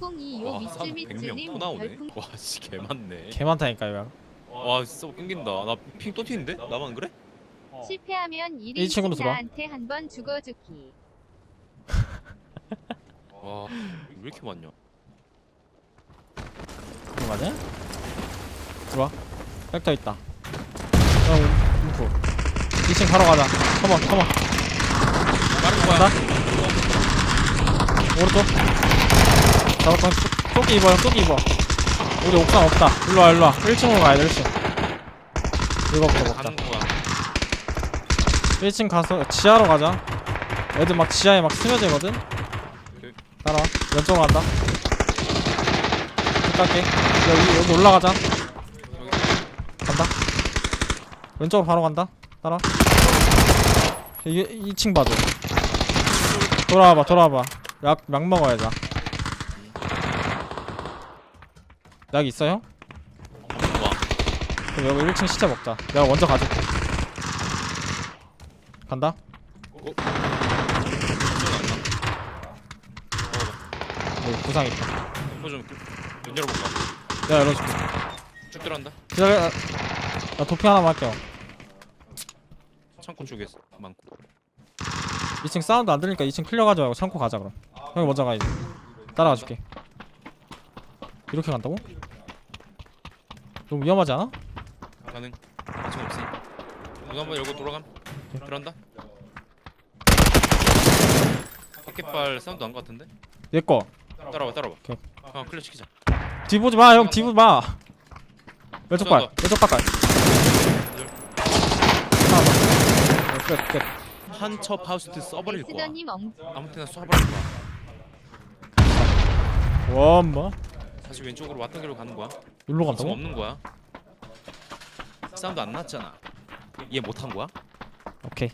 1025 와, 미츠 100명 미츠님 또 나오네. 별풍 와, 씨, 개 많네. 개 많다니까 이거 와, 진짜 끊긴다. 나 핑 또 튀는데? 나만 그래? 실패하면 1인 이 친구도 들어와. 나한테 한 번 죽어주기 와, 왜 이렇게 많냐? 이거 맞아? 들어와 벡터 있다 어 인프 2층 바로 가자 컴온 컴온 빠른 거야. 간다 오른쪽 잡았다 쪼끼 입어 형 쪼끼 입어 우리 옥상 없다. 일로와 일로와. 1층으로 가야 돼 1층. 이거부터 먹자. 가는 거야. 1층 가서 지하로 가자. 애들 막 지하에 막 스며들거든? 오케이. 따라와. 왼쪽으로 간다. 쭉 갈게 여기 여기 올라가자. 간다. 왼쪽으로 바로 간다. 따라 이게 2층 봐줘. 돌아와봐 돌아와봐. 약, 약 먹어야 돼. 약 있어 형? 와, 그럼 여기 1층 시체 먹자 내가 먼저 가줄게 간다 여기 구상 있다 이거 좀, 문 열어볼까? 내가 열어줄게 쭉 들어간다. 기다려 나 도피 하나만 할게요 창고 쪽에 많고. 2층 사운드 안 들리니까 2층 클리어 가져가고 창고 가자 그럼 형이 먼저 가 이제 따라가 줄게 이렇게 간다고? 너무 위험하지 않아? 가능. 아직 없으니. 문 한번 열고 돌아감. 들어간다. 바퀴발 사운드 안것 같은데? 얘거 따라와, 따라와. 오케이. 아, 클리어 시키자. 뒤보지 마형 뒤보지 마 왼쪽 발. 왼쪽 발까지 끝끝 한처 파우스트 써버릴 거야. 아무튼 쏴버릴 거야. 원뭐 다시 왼쪽으로 왔던 길로 가는 거야. 지금 간다고? 없는 거야. 사운드 안 났잖아. 얘 못한 거야? 오케이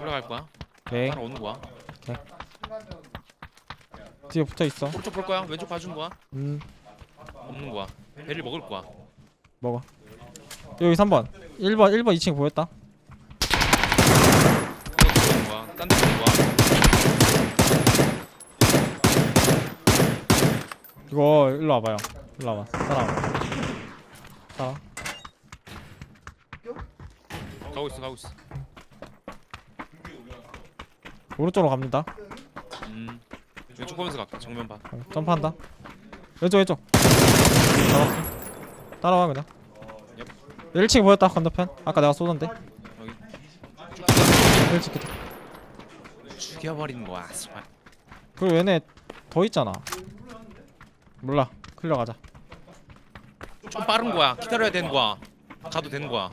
올라갈 거야? 오케이 따라 오는 거야? 뒤에 붙어있어 오른쪽 볼 거야? 왼쪽 봐준 거야? 음 없는 거야. 배를 먹을 거야. 먹어 여기 3번 1번 1번 2층 보였다 이거 보는 거야. 딴데 보는 거야. 이거 일로 와봐요 일로 와봐 따라와 따라 가고 있어, 가고 있어. 오른쪽으로 갑니다 음. 왼쪽 보면서 갈게. 정면 봐. 어, 점프한다 왼쪽 왼쪽 따라와 따라와 그냥 1층 보였다 건너편 아까 내가 쏘던데 여기. 1층 기다 죽여버리는 거야. 정말. 그리고 얘네 더 있잖아 몰라 클리어 가자 좀 빠른 거야. 기다려야 되는 거야. 가도 되는 거야.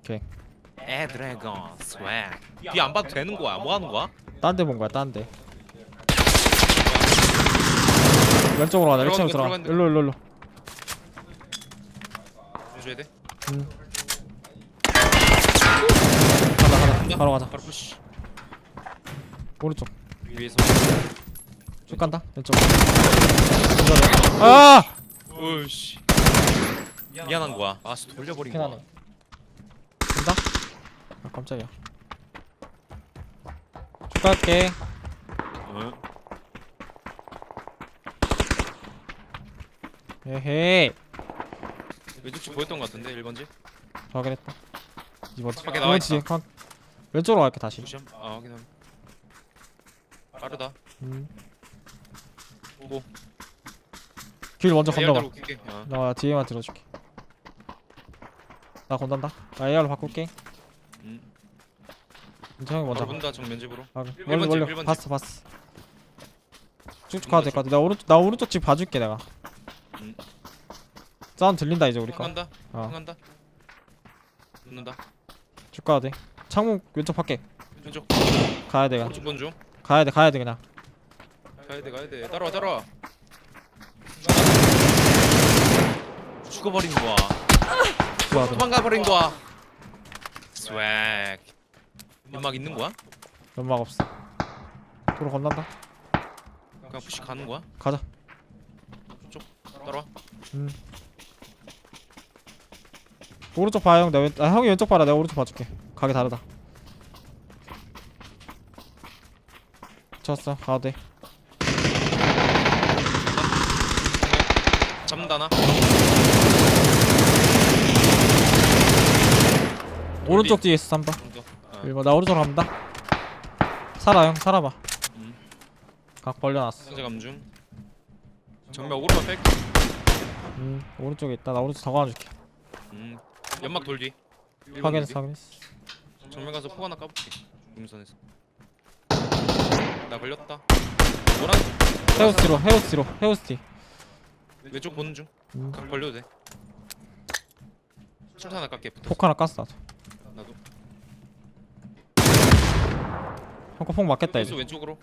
오케이. 에 드래곤 스웩. 뒤안 봐도 되는 거야. 뭐 하는 거야? 딴 데 본 거야 딴데 왼쪽으로 가자 1층으로 들어가 일로 일로 일로 해줘야 돼. 음. 가자 가자 바로 가자 바로 푸시. 오른쪽 위에서. 쭉 간다 왼쪽 아! 오씨. 미안한 거야. 아스 돌려버린 거야. 간다? 아 깜짝이야 쭉 갈게 어? 에헤이 왼쪽 집 보였던 거 같은데 1번지? 확인했다 2번 밖에 나와 있다. 간 왼쪽으로 갈게 다시? 아 확인함 빠르다 음. 뭐길 먼저 들고. 킬게. 어. 나 뒤에만 들어줄게. 나 건단다. 나 AR로 바꿀게. 음. 이제 형이 먼저 바로 가 본다 정면집으로. 아, 일 멀리 번 집, 멀리 일번 집. 봤어 봤어. 쭉쭉 가도 될 것 같아. 나 오른쪽 나 오른쪽 집 봐줄게 내가. 음. 사운드 들린다 이제 우리 형 간다. 어. 형 간다. 붙는다. 거쭉 가도 돼. 창문 왼쪽 밖에. 왼쪽. 가야 돼 오른쪽. 가야 돼 가야 돼 그냥 가야돼 가야돼. 따라와 따라와. 죽어버린 거야. 좋아 그럼 도망가버린 거야. 스웩. 연막 있는 거야? 연막 없어. 도로 건넌다. 그냥 푸시 가는 거야? 가자. 따라와. 음. 오른쪽 형. 내가 왼, 아 형이 왼쪽 봐라. 내가 오른쪽 봐줄게. 가게 다르다. 붙였어. 가도 돼 잡는다 하나? 오른쪽 뒤에 있어 3번 좀 더. 어. 1번 나 오른쪽으로 갑니다. 살아 형. 살아봐. 음. 각 벌려놨어. 상자 감중 정면 오른만 뺄게. 음 오른쪽에 있다. 나 오른쪽 더 가줄게. 음. 연막 돌뒤. 확인했어 확인했어. 정면 가서 포 하나 까볼게. 중선에서. 나 걸렸다. 노란 헤우스티로 헤우스티로 헤우스티 왼쪽 보는 중. 음, 각 벌려도 돼. 철사 하나 깎게 붙어. 폭 하나 깠어 나도 나도. 형거 폭 맞겠다 이제 왼쪽으로.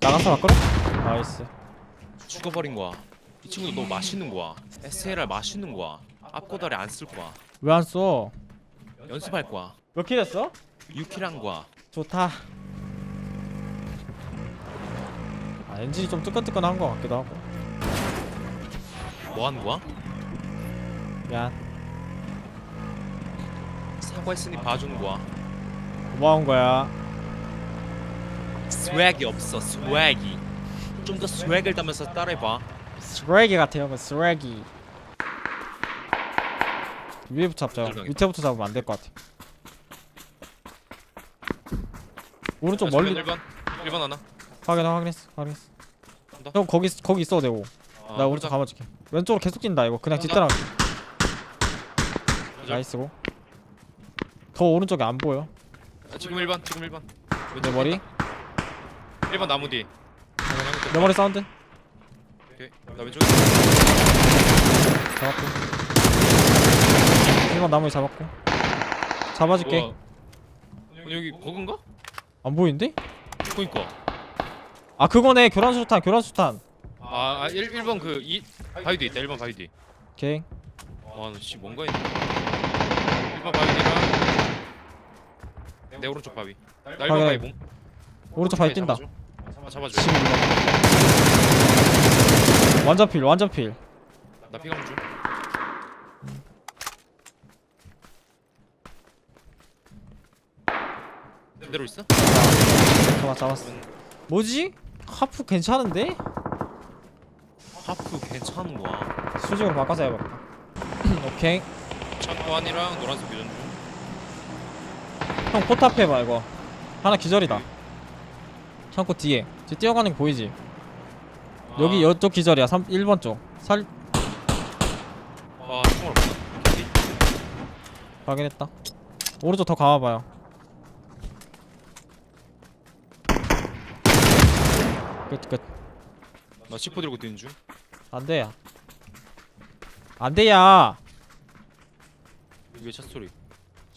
나가서 바꾸래? 나이스. 죽어버린 거야. 이 친구도 너무 맛있는 거야. SLR 맛있는 거야. 앞고다리 안 쓸 거야. 왜 안 써? 연습할 거야. 몇 킬 했어? 6킬 한 거야. 좋다. 아 엔진이 좀 뜨끈뜨끈한 거 같기도 하고 뭐 하는 거야? 미안. 사과했으니 봐주는 거야. 고마운 거야. 스웩이 없어 스웩이. 좀 더 스웩을 담아서 따라해봐. 스웨기 같아 형은 스웨기 위에부터 잡자. 밑에부터 잡으면 안 될 것 같아. 오른쪽 아, 멀리 1번. 1번 하나. 확인 확인했어 확인했어. 형 거기 거기 있어도 되고. 아, 나 오른쪽 감아줄게 왼쪽으로 계속 뛴다 이거. 그냥 가자. 나이스고. 더 오른쪽에 안 보여. 아, 지금 1번 지금 1번. 내 머리? 1번 나무 뒤. 내 머리 사운드? 오케이. 나 왼쪽에 잡았고. 1번 나무에 잡았고. 잡아줄게. 아니, 여기 버그인가? 안 보이는데? 그니까. 아 그거네. 교란수탄 교란수탄. 아, 아 1, 1번 그 이, 바위 뒤 있다. 1번 바위 뒤 오케이. 와씨 뭔가 있네. 1번 바위 뒤랑 내 오른쪽 바위. 나 1번 확인해. 바위 몸 오른쪽 바위 뛴다. 잡아줘. 아, 잡아줘. 지금 이거. 완전 필 완전 필. 나 피감 중. 그대로 있어? 잡았 잡았어. 뭐지? 하프 괜찮은데? 하프 괜찮은 거야? 수직으로 바꿔서 해볼까 오케이. 착관이랑 노란색 교전 중. 형 포탑 해봐 이거. 하나 기절이다. 창고 뒤에. 뒤 뛰어가는 거 보이지? 여기 아, 이쪽 기절이야. 3, 1번 쪽 살. 아 총알 없다. 어디? 확인했다. 오른쪽 더 가봐봐요. 끝 끝. 나 C4 들고 뛰는 중 안돼야 안돼야. 이게 차 소리.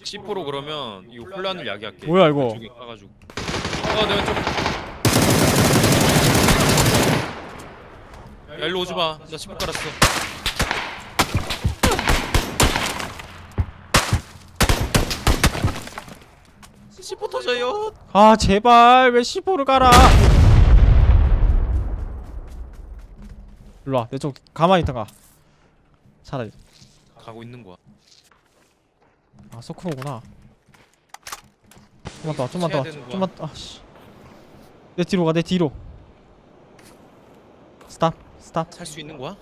C4로 그러면 이거 혼란을 야기할게. 뭐야, 이거? 왼쪽에 까가지고. 어내 왼쪽. 야 일로 오지마. 나 C4 깔았어. C4 터져요. 아 제발 왜 C4를 가라 일로와. 내 쪽 가만히 있다가. 차라리. 가고 있는 거야. 아 서크로구나. 좀만 더 좀만 더 되는 거야. 좀만 더. 아씨. 내 뒤로 가 내 뒤로. 스탑 스탑. 살 수 있는 거야?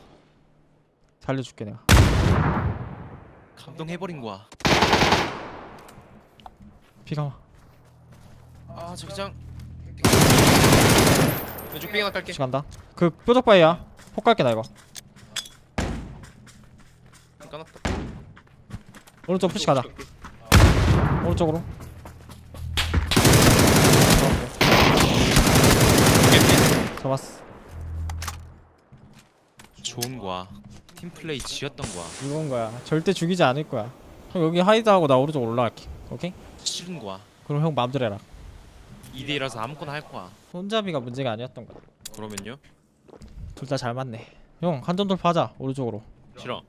살려줄게 내가. 감동해버린 거야. 피가 아. 저기장. 왼쪽 삥 하나 깔게. 피 간다. 그 뾰족바위야 폭 갈게 나 이거. 까놨다. 오른쪽 푸시 가자. 오른쪽으로. 잡았어. 좋은 거야. 팀플레이 지었던 거야. 이건 거야. 절대 죽이지 않을 거야. 형 여기 하이드하고 나 오른쪽 올라갈게. 오케이? 싫은 거야. 그럼 형 마음대로 해라. 2대1라서 아무거나 할 거야. 손잡이가 문제가 아니었던 거야. 그러면요? 둘 다 잘 맞네. 형 한점 돌파하자 오른쪽으로. 싫어.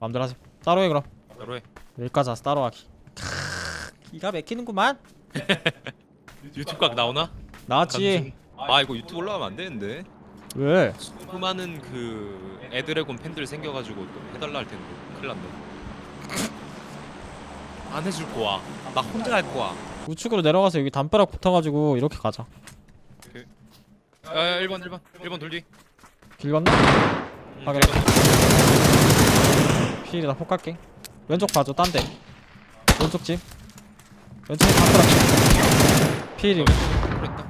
마음대로 하세요. 따로 해 그럼. 바로 해. 여기까지 와서 따로 하기. 크으, 기가 막히는구만. 유튜브 각 나오나? 나왔지. 아 이거 유튜브 올라가면 안 되는데. 왜? 수많은 그 애드래곤 팬들 생겨가지고 또 해달라 할 텐데. 큰일 났네. 안 해줄 거야. 나 혼자 할 거야. 우측으로 내려가서 여기 담벼락 붙어가지고 이렇게 가자. 야 1번 1번. 1번 돌뒤 길 건너? 응, 확인. 길 건너. 필이다. 폭 갈게. 왼쪽 봐줘. 딴 데. 왼쪽 집. 왼쪽에 담벼락 필이. 그랬다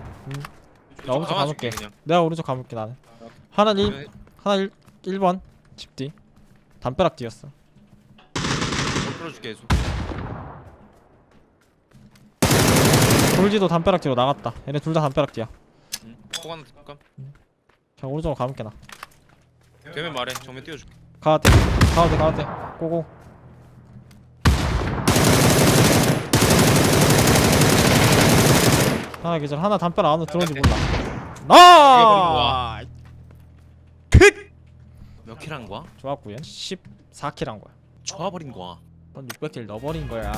나 오른쪽 가볼게. 그냥. 내가 오른쪽 가볼게 나는. 하나 1 그러면 하나 1 1번 집 뒤. 담벼락 뒤였어. 못 풀어줄게 계속. 돌지도 담벼락 뒤로 나갔다. 얘네 둘 다 담벼락 뒤야. 응. 폭 하나 ጥቀ감 그냥 오른쪽으로 가볼게 나. 되면 말해. 정면 띄워줄게. 가야돼. 가야돼 가야돼. 고고. 하나 계절 하나 담벼락 안으로 들어온지 몰라. 나몇킬 한 거야? 좋았구요. 14킬 한 거야. 좋아버린 거야. 넌 600킬 넣어버린 거야